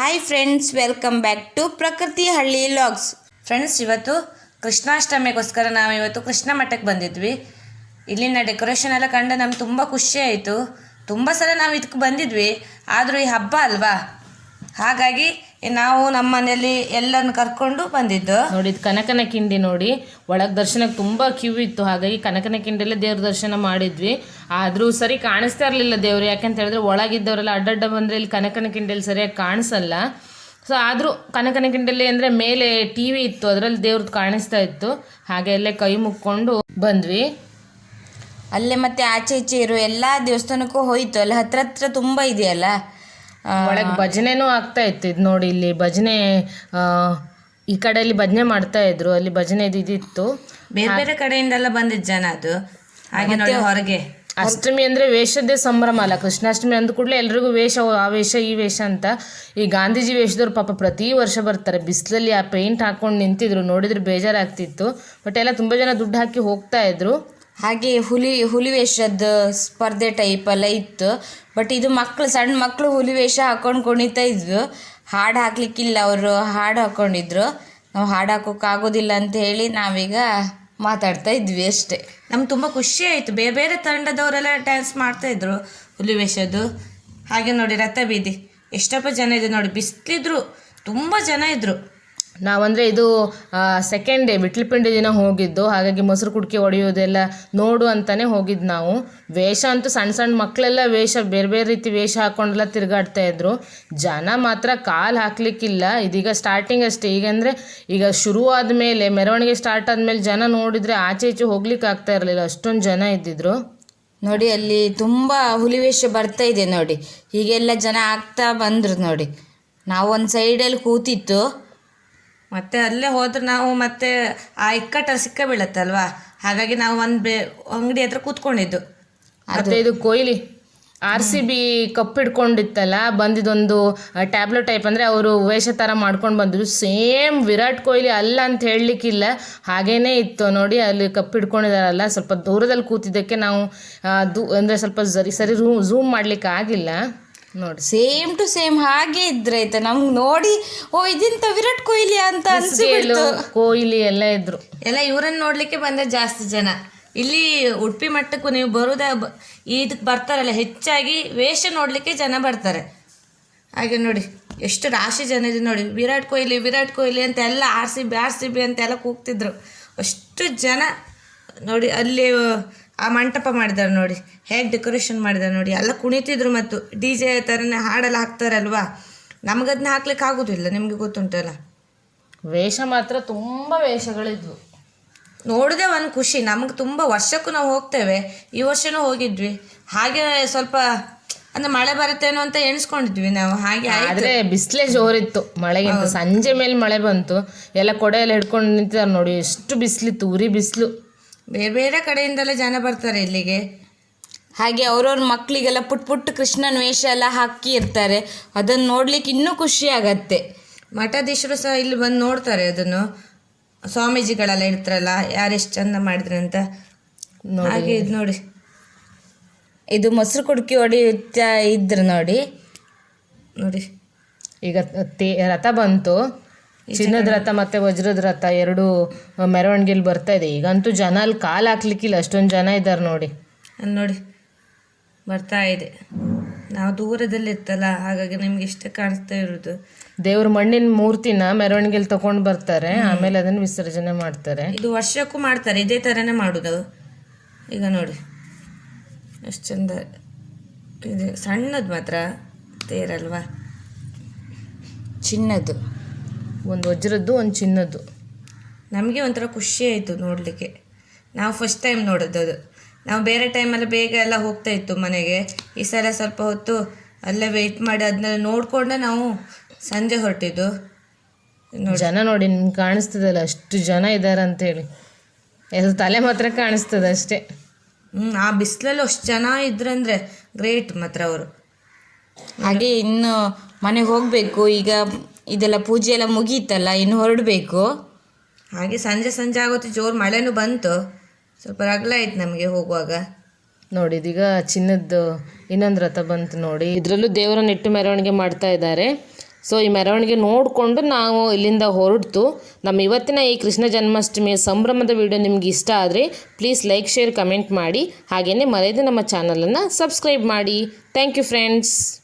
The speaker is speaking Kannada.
Hi friends welcome back to Prakruti ಹಳ್ಳಿ ಲಾಗ್ಸ್ ಫ್ರೆಂಡ್ಸ್ ಇವತ್ತು ಕೃಷ್ಣಾಷ್ಟಮಿಗೋಸ್ಕರ ನಾವು ಇವತ್ತು ಕೃಷ್ಣ ಮಠಕ್ಕೆ ಬಂದಿದ್ವಿ. ಇಲ್ಲಿನ ಡೆಕೋರೇಷನ್ ಎಲ್ಲ ಕಂಡು ನಮ್ಗೆ ತುಂಬ ಖುಷಿ ಆಯಿತು. ತುಂಬ ಸಲ ನಾವು ಇದಕ್ಕೆ ಬಂದಿದ್ವಿ, ಆದರೂ ಈ ಹಬ್ಬ ಅಲ್ವಾ? ಹಾಗಾಗಿ ನಾವು ನಮ್ಮ ಮನೆಯಲ್ಲಿ ಎಲ್ಲರನ್ನು ಕರ್ಕೊಂಡು ಬಂದಿದ್ದು. ನೋಡಿ ಇದು ಕನಕನ ಕಿಂಡಿ ನೋಡಿ. ಒಳಗೆ ದರ್ಶನಕ್ಕೆ ತುಂಬ ಕ್ಯೂ ಇತ್ತು. ಹಾಗಾಗಿ ಕನಕನ ಕಿಂಡಲ್ಲಿ ದೇವ್ರ ದರ್ಶನ ಮಾಡಿದ್ವಿ. ಆದರೂ ಸರಿ ಕಾಣಿಸ್ತಾ ಇರಲಿಲ್ಲ ದೇವ್ರು. ಯಾಕಂತ ಹೇಳಿದ್ರೆ ಒಳಗಿದ್ದವರೆಲ್ಲ ಅಡ್ಡಡ್ಡ ಬಂದರೆ ಇಲ್ಲಿ ಕನಕನ ಕಿಂಡಿಯಲ್ಲಿ ಸರಿಯಾಗಿ ಕಾಣಿಸಲ್ಲ. ಸೊ ಆದರೂ ಕನಕನ ಕಿಂಡಲ್ಲಿ ಅಂದರೆ ಮೇಲೆ ಟಿ ವಿ ಇತ್ತು. ಅದರಲ್ಲಿ ದೇವ್ರದ್ದು ಕಾಣಿಸ್ತಾ ಇತ್ತು. ಹಾಗೆ ಅಲ್ಲೇ ಕೈ ಮುಕ್ಕೊಂಡು ಬಂದ್ವಿ. ಅಲ್ಲೇ ಮತ್ತೆ ಆಚೆ ಈಚೆ ಇರೋ ಎಲ್ಲ ದೇವಸ್ಥಾನಕ್ಕೂ ಹೋಯಿತು. ಅಲ್ಲಿ ಹತ್ರ ಹತ್ರ ತುಂಬ ಇದೆಯಲ್ಲ? ಒಳಗೆ ಭಜನೆನೂ ಆಗ್ತಾ ಇತ್ತು. ಇದು ನೋಡಿ ಇಲ್ಲಿ ಭಜನೆ ಆ, ಈ ಕಡೆಯಲ್ಲಿ ಭಜನೆ ಮಾಡ್ತಾ ಇದ್ರು. ಅಲ್ಲಿ ಭಜನೆ ಇದಿತ್ತು. ಬೇರೆ ಬೇರೆ ಕಡೆಯಿಂದೆಲ್ಲ ಬಂದಿದ್ದ ಜನ ಅದು. ಹಾಗೆ ನೋಡಿ ಹೊರಗೆ. ಅಷ್ಟಮಿ ಅಂದ್ರೆ ವೇಷದ್ದೇ ಸಂಭ್ರಮ ಅಲ್ಲ. ಕೃಷ್ಣಾಷ್ಟಮಿ ಅಂದ ಕೂಡಲೇ ಎಲ್ರಿಗೂ ವೇಷ ಆ ವೇಷ ಈ ವೇಷ ಅಂತ. ಈ ಗಾಂಧೀಜಿ ವೇಷದವ್ರು ಪಾಪ ಪ್ರತಿ ವರ್ಷ ಬರ್ತಾರೆ. ಬಿಸಿಲಲ್ಲಿ ಆ ಪೇಂಟ್ ಹಾಕೊಂಡು ನಿಂತಿದ್ರು. ನೋಡಿದ್ರೆ ಬೇಜಾರಾಗ್ತಿತ್ತು. ಬಟ್ ಎಲ್ಲ ತುಂಬ ಜನ ದುಡ್ಡು ಹಾಕಿ ಹೋಗ್ತಾ ಇದ್ರು. ಹಾಗೆ ಹುಲಿ ಹುಲಿ ವೇಷದ ಸ್ಪರ್ಧೆ ಟೈಪ್ ಎಲ್ಲ ಇತ್ತು. ಬಟ್ ಇದು ಮಕ್ಕಳು ಸಣ್ಣ ಮಕ್ಕಳು ಹುಲಿವೇಷ ಹಾಕೊಂಡು ಕುಣಿತಾ ಇದ್ವು. ಹಾಡು ಹಾಕ್ಲಿಕ್ಕಿಲ್ಲ ಅವರು, ಹಾಡು ಹಾಕೊಂಡಿದ್ರು. ನಾವು ಹಾಡು ಹಾಕೋಕ್ಕಾಗೋದಿಲ್ಲ ಅಂತ ಹೇಳಿ ನಾವೀಗ ಮಾತಾಡ್ತಾ ಇದ್ವಿ ಅಷ್ಟೇ. ನಮ್ಗೆ ತುಂಬ ಖುಷಿ ಆಯಿತು. ಬೇರೆ ಬೇರೆ ತಂಡದವರೆಲ್ಲ ಡ್ಯಾನ್ಸ್ ಮಾಡ್ತಾ ಇದ್ರು ಹುಲಿ ವೇಷದ್ದು ಹಾಗೆ ನೋಡಿ ರಥ ಬೀದಿ ಎಷ್ಟಪ್ಪ ಜನ ಇದೆ ನೋಡಿ. ಬಿಸಿಲಿದ್ರು. ತುಂಬ ಜನ ಇದ್ರು. ನಾವಂದರೆ ಇದು ಸೆಕೆಂಡ್ ಡೇ ಬಿಟ್ಲಪಿಂಡಿ ದಿನ ಹೋಗಿದ್ದು. ಹಾಗಾಗಿ ಮೊಸರು ಕುಡಿಕೆ ಹೊಡೆಯೋದೆಲ್ಲ ನೋಡು ಅಂತಾನೆ ಹೋಗಿದ್ದು ನಾವು. ವೇಷ ಅಂತೂ ಸಣ್ಣ ಸಣ್ಣ ಮಕ್ಕಳೆಲ್ಲ ವೇಷ, ಬೇರೆ ಬೇರೆ ರೀತಿ ವೇಷ ಹಾಕೊಂಡೆಲ್ಲ ತಿರುಗಾಡ್ತಾ ಇದ್ರು. ಜನ ಮಾತ್ರ ಕಾಲು ಹಾಕ್ಲಿಕ್ಕಿಲ್ಲ. ಇದೀಗ ಸ್ಟಾರ್ಟಿಂಗ್ ಅಷ್ಟೇ. ಈಗ ಅಂದರೆ, ಈಗ ಶುರು ಆದಮೇಲೆ, ಮೆರವಣಿಗೆ ಸ್ಟಾರ್ಟ್ ಆದಮೇಲೆ ಜನ ನೋಡಿದರೆ ಆಚೆ ಈಚೆ ಹೋಗ್ಲಿಕ್ಕೆ ಆಗ್ತಾ ಇರಲಿಲ್ಲ. ಅಷ್ಟೊಂದು ಜನ ಇದ್ದಿದ್ರು. ನೋಡಿ, ಅಲ್ಲಿ ತುಂಬ ಹುಲಿವೇಷ ಬರ್ತಾ ಇದೆ ನೋಡಿ. ಹೀಗೆಲ್ಲ ಜನ ಆಗ್ತಾ ಬಂದರು ನೋಡಿ. ನಾವು ಒಂದು ಸೈಡಲ್ಲಿ ಕೂತಿತ್ತು. ಮತ್ತೆ ಅಲ್ಲೇ ಹೋದ್ರೆ ನಾವು ಮತ್ತೆ ಆ ಇಕ್ಕಟ್ಟ ಸಿಕ್ಕ ಬೀಳತ್ತಲ್ವಾ? ಹಾಗಾಗಿ ನಾವು ಒಂದು ಬೇ ಅಂಗಡಿ ಹತ್ರ ಕೂತ್ಕೊಂಡಿದ್ದು. ಮತ್ತೆ ಇದು Kohli R C B cup ಹಿಡ್ಕೊಂಡಿತ್ತಲ್ಲ ಬಂದಿದ್ದೊಂದು ಟ್ಯಾಬ್ಲೆಟ್ ಟೈಪ್ ಅಂದರೆ ಅವರು ವೇಷ ಥರ ಮಾಡ್ಕೊಂಡು ಬಂದ್ರು. ಸೇಮ್ ವಿರಾಟ್ ಕೊಹ್ಲಿ ಅಲ್ಲ ಅಂತ ಹೇಳಲಿಕ್ಕಿಲ್ಲ. ಹಾಗೇನೇ ಇತ್ತು ನೋಡಿ ಅಲ್ಲಿ ಕಪ್ ಹಿಡ್ಕೊಂಡಿದಾರಲ್ಲ ಸ್ವಲ್ಪ ದೂರದಲ್ಲಿ ಕೂತಿದ್ದಕ್ಕೆ ನಾವು ದೂ ಅಂದರೆ ಸ್ವಲ್ಪ ಸರಿ ಸರಿ ರೂ ಝೂಮ್ ಮಾಡ್ಲಿಕ್ಕೆ ಆಗಿಲ್ಲ ನೋಡಿ. ಸೇಮ್ ಟು ಸೇಮ್ ಹಾಗೆ ಇದ್ರೆ ಆಯ್ತಾ? ನಮ್ಗೆ ನೋಡಿ ಓ ಇದಿಂತ ವಿರಾಟ್ ಕೊಹ್ಲಿ ಅಂತ ಅನ್ಸಿಬಿಡ್ತು. ಕೊಹ್ಲಿ ಎಲ್ಲ ಇದ್ರು. ಎಲ್ಲ ಇವರನ್ನ ನೋಡ್ಲಿಕ್ಕೆ ಬಂದ ಜಾಸ್ತಿ ಜನ. ಇಲ್ಲಿ ಉಡುಪಿ ಮಟ್ಟಕ್ಕೂ ನೀವು ಬರೋದ ಇದಕ್ಕೆ ಬರ್ತಾರಲ್ಲ ಹೆಚ್ಚಾಗಿ ವೇಷ ನೋಡಲಿಕ್ಕೆ ಜನ ಬರ್ತಾರೆ. ಹಾಗೆ ನೋಡಿ ಎಷ್ಟು ರಾಶಿ ಜನ ಇದೆ ನೋಡಿ. ವಿರಾಟ್ ಕೊಹ್ಲಿ ವಿರಾಟ್ ಕೊಹ್ಲಿ ಅಂತ ಎಲ್ಲ R C B R C B ಅಂತೆಲ್ಲ ಕೂಗ್ತಿದ್ರು. ಅಷ್ಟು ಜನ ನೋಡಿ ಅಲ್ಲಿ ಆ ಮಂಟಪ ಮಾಡಿದ್ದಾರೆ ನೋಡಿ. ಹೇಗೆ ಡೆಕೋರೇಷನ್ ಮಾಡಿದ್ದಾರೆ ನೋಡಿ. ಎಲ್ಲ ಕುಣಿತಿದ್ರು ಮತ್ತು ಡಿ ಜೆ ಥರನೇ ಹಾಡೆಲ್ಲ ಹಾಕ್ತಾರಲ್ವಾ? ನಮಗದನ್ನ ಹಾಕ್ಲಿಕ್ಕೆ ಆಗೋದಿಲ್ಲ ನಿಮಗೆ ಗೊತ್ತುಂಟಲ್ಲ? ವೇಷ ಮಾತ್ರ ತುಂಬ ವೇಷಗಳಿದ್ವು. ನೋಡಿದೆ ಒಂದು ಖುಷಿ. ನಮಗೆ ತುಂಬ ವರ್ಷಕ್ಕೂ ನಾವು ಹೋಗ್ತೇವೆ. ಈ ವರ್ಷನೂ ಹೋಗಿದ್ವಿ. ಹಾಗೆ ಸ್ವಲ್ಪ ಅಂದ್ರೆ ಮಳೆ ಬರುತ್ತೇನೋ ಅಂತ ಎಣಿಸ್ಕೊಂಡಿದ್ವಿ ನಾವು. ಹಾಗೆ ಆದ್ರೆ ಬಿಸಿಲೇ ಜೋರಿತ್ತು ಮಳೆಗಿಂತ. ಸಂಜೆ ಮೇಲೆ ಮಳೆ ಬಂತು. ಎಲ್ಲ ಕೊಡೆ ಎಲ್ಲ ಹಿಡ್ಕೊಂಡು ನಿಂತಿದ್ದಾರೆ ನೋಡಿ. ಎಷ್ಟು ಬಿಸಿಲಿತ್ತು ಉರಿ ಬಿಸಿಲು. ಬೇರೆ ಬೇರೆ ಕಡೆಯಿಂದಲೇ ಜನ ಬರ್ತಾರೆ ಇಲ್ಲಿಗೆ. ಹಾಗೆ ಅವ್ರವ್ರ ಮಕ್ಕಳಿಗೆಲ್ಲ ಪುಟ್ ಪುಟ್ಟ ಕೃಷ್ಣನ ವೇಷ ಎಲ್ಲ ಹಾಕಿ ಇರ್ತಾರೆ. ಅದನ್ನು ನೋಡ್ಲಿಕ್ಕೆ ಇನ್ನೂ ಖುಷಿ ಆಗತ್ತೆ. ಮಠಾಧೀಶರು ಸಹ ಇಲ್ಲಿ ಬಂದು ನೋಡ್ತಾರೆ ಅದನ್ನು. ಸ್ವಾಮೀಜಿಗಳೆಲ್ಲ ಇರ್ತಾರಲ್ಲ ಯಾರೆಷ್ಟು ಚಂದ ಮಾಡಿದ್ರೆ ಅಂತ. ಹಾಗೆ ಇದು ನೋಡಿ. ಇದು ಮೊಸರು ಕುಡ್ಕಿ ಹೊಡೆಯುತ್ತಾ ಇದ್ರು ನೋಡಿ. ನೋಡಿ. ಈಗ ತೇ ರಥ ಬಂತು. ಚಿನ್ನದ ರಥ ಮತ್ತೆ ವಜ್ರದ ರಥ ಎರಡು ಮೆರವಣಿಗೆಲಿ ಬರ್ತಾ ಇದೆ. ಈಗಂತೂ ಜನ ಅಲ್ಲಿ ಕಾಲು ಹಾಕ್ಲಿಕ್ಕಿಲ್ಲ ಅಷ್ಟೊಂದು ಜನ ಇದ್ದಾರೆ ನೋಡಿ. ಅಲ್ಲಿ ನೋಡಿ ಬರ್ತಾ ಇದೆ. ನಾವು ದೂರದಲ್ಲಿ ಇತ್ತಲ್ಲ ಹಾಗಾಗಿ ನಿಮ್ಗೆ ಇಷ್ಟ ಕಾಣಿಸ್ತಾ ಇರೋದು ದೇವ್ರ ಮಣ್ಣಿನ ಮೂರ್ತಿನ ಮೆರವಣಿಗೆಲಿ ತಗೊಂಡು ಬರ್ತಾರೆ ಆಮೇಲೆ ಅದನ್ನು ವಿಸರ್ಜನೆ ಮಾಡ್ತಾರೆ. ಇದು ವರ್ಷಕ್ಕೂ ಮಾಡ್ತಾರೆ ಇದೇ ಥರನೇ ಮಾಡೋದು ಈಗ ನೋಡಿ ಎಷ್ಟು ಚಂದ ಇದೆ. ಸಣ್ಣದು ಮಾತ್ರ ತೇರಲ್ವಾ? ಚಿನ್ನದು ಒಂದು ವಜ್ರದ್ದು ಒಂದು ಚಿನ್ನದ್ದು. ನಮಗೆ ಒಂಥರ ಖುಷಿ ಆಯಿತು ನೋಡಲಿಕ್ಕೆ. ನಾವು ಫಸ್ಟ್ ಟೈಮ್ ನೋಡೋದು ಅದು. ನಾವು ಬೇರೆ ಟೈಮಲ್ಲಿ ಬೇಗ ಎಲ್ಲ ಹೋಗ್ತಾ ಇತ್ತು ಮನೆಗೆ. ಈ ಸಲ ಸ್ವಲ್ಪ ಹೊತ್ತು ಅಲ್ಲೇ ವೆಯ್ಟ್ ಮಾಡಿ ಅದನ್ನೆಲ್ಲ ನೋಡಿಕೊಂಡೆ ನಾವು ಸಂಜೆ ಹೊರಟಿದ್ದು. ಜನ ನೋಡಿ ನಿಮ್ಗೆ ಕಾಣಿಸ್ತದಲ್ಲ ಅಷ್ಟು ಜನ ಇದ್ದಾರೆ ಅಂತೇಳಿ. ಅದು ತಲೆ ಮಾತ್ರ ಕಾಣಿಸ್ತದೆ ಅಷ್ಟೇ. ಹ್ಞೂ ಆ ಬಿಸಿಲಲ್ಲಿ ಅಷ್ಟು ಜನ ಇದ್ರಂದ್ರೆ ಗ್ರೇಟ್ ಮಾತ್ರ ಅವರು. ಹಾಗೆ ಇನ್ನು ಮನೆಗೆ ಹೋಗಬೇಕು ಈಗ ಇದೆಲ್ಲ ಪೂಜೆ ಎಲ್ಲ ಮುಗೀತಲ್ಲ ಇನ್ನು ಹೊರಡಬೇಕು. ಹಾಗೆ ಸಂಜೆ ಸಂಜೆ ಆಗುತ್ತೆ ಜೋರು ಮಳೆನೂ ಬಂತು. ಸ್ವಲ್ಪ ರಗಲ ಆಯ್ತು ನಮಗೆ ಹೋಗುವಾಗ. ನೋಡಿ ಇದೀಗ ಚಿನ್ನದ್ದು ಇನ್ನೊಂದು ರಥ ಬಂತು ನೋಡಿ. ಇದರಲ್ಲೂ ದೇವರನ್ನ ಇಟ್ಟು ಮೆರವಣಿಗೆ ಮಾಡ್ತಾ ಇದ್ದಾರೆ. ಸೊ ಈ ಮೆರವಣಿಗೆ ನೋಡಿಕೊಂಡು ನಾವು ಇಲ್ಲಿಂದ ಹೊರಡ್ತು. ನಮ್ಮ ಇವತ್ತಿನ ಈ ಕೃಷ್ಣ ಜನ್ಮಾಷ್ಟಮಿಯ ಸಂಭ್ರಮದ ವಿಡಿಯೋ ನಿಮ್ಗೆ ಇಷ್ಟ ಆದರೆ ಪ್ಲೀಸ್ ಲೈಕ್ ಶೇರ್ ಕಮೆಂಟ್ ಮಾಡಿ. ಹಾಗೆಯೇ ಮರೆಯದೆ ನಮ್ಮ ಚಾನಲನ್ನು ಸಬ್ಸ್ಕ್ರೈಬ್ ಮಾಡಿ. Thank you friends